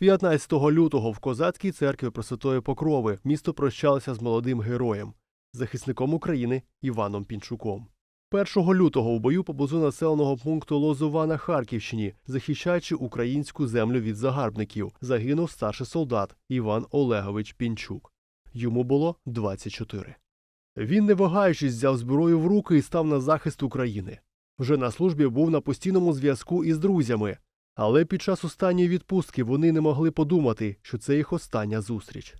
15 лютого в козацькій церкві Пресвятої Покрови місто прощалося з молодим героєм, захисником України Іваном Пінчуком. 1 лютого у бою поблизу населеного пункту Лозова на Харківщині, захищаючи українську землю від загарбників, загинув старший солдат Іван Олегович Пінчук. Йому було 24. Він, не вагаючись, взяв зброю в руки і став на захист України. Вже на службі був на постійному зв'язку із друзями, але під час останньої відпустки вони не могли подумати, що це їх остання зустріч.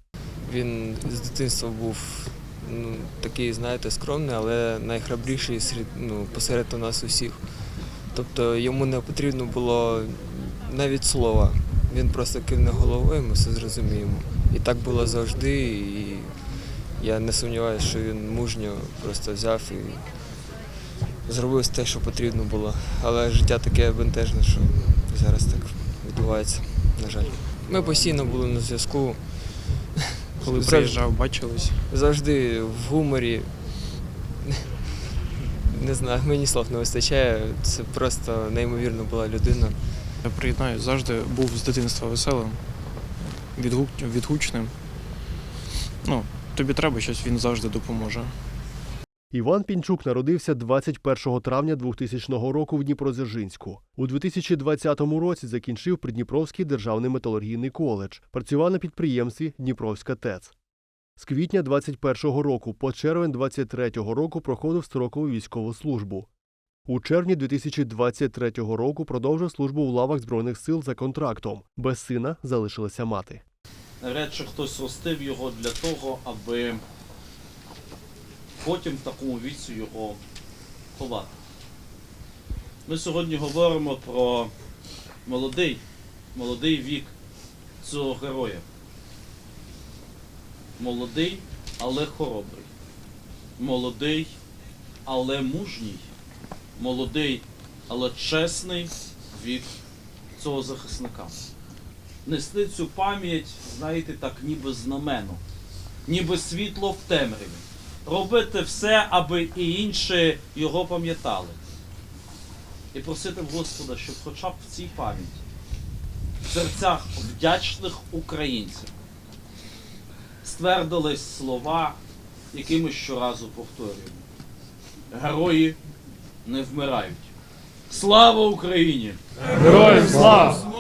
Він з дитинства був ну, такий, знаєте, скромний, але найхрабріший серед, ну, посеред нас усіх. Тобто йому не потрібно було навіть слова. Він просто кивне головою, ми все зрозуміємо. І так було завжди. І я не сумніваюся, що він мужньо просто взяв і зробив те, що потрібно було. Але життя таке бентежне, що зараз так відбувається, на жаль. Ми постійно були на зв'язку. Коли приїжджав, бачились. завжди в гуморі. Не знаю, мені слов не вистачає. Це просто неймовірно була людина. Я приєднаю, завжди був з дитинства веселим, відгучним. Ну, тобі треба щось, він завжди допоможе. Іван Пінчук народився 21 травня 2000 року в Дніпродзержинську. У 2020 році закінчив Придніпровський державний металургійний коледж, працював на підприємстві Дніпровська ТЕЦ. З квітня 21 року по червень 23 року проходив строкову військову службу. У червні 2023 року продовжив службу в лавах Збройних сил за контрактом. Без сина залишилася мати. Чи хтось ростив його для того, аби потім в такому віці його ховати. Ми сьогодні говоримо про молодий, молодий вік цього героя. Молодий, але хоробрий. Молодий, але мужній. Молодий, але чесний вік цього захисника нести цю пам'ять, знаєте, так, ніби знамену, ніби світло в темряві. Робити все, аби і інші його пам'ятали. І просити Господа, щоб хоча б в цій пам'яті, в серцях вдячних українців, ствердились слова, які ми щоразу повторюємо. Герої не вмирають. Слава Україні! Героям слава!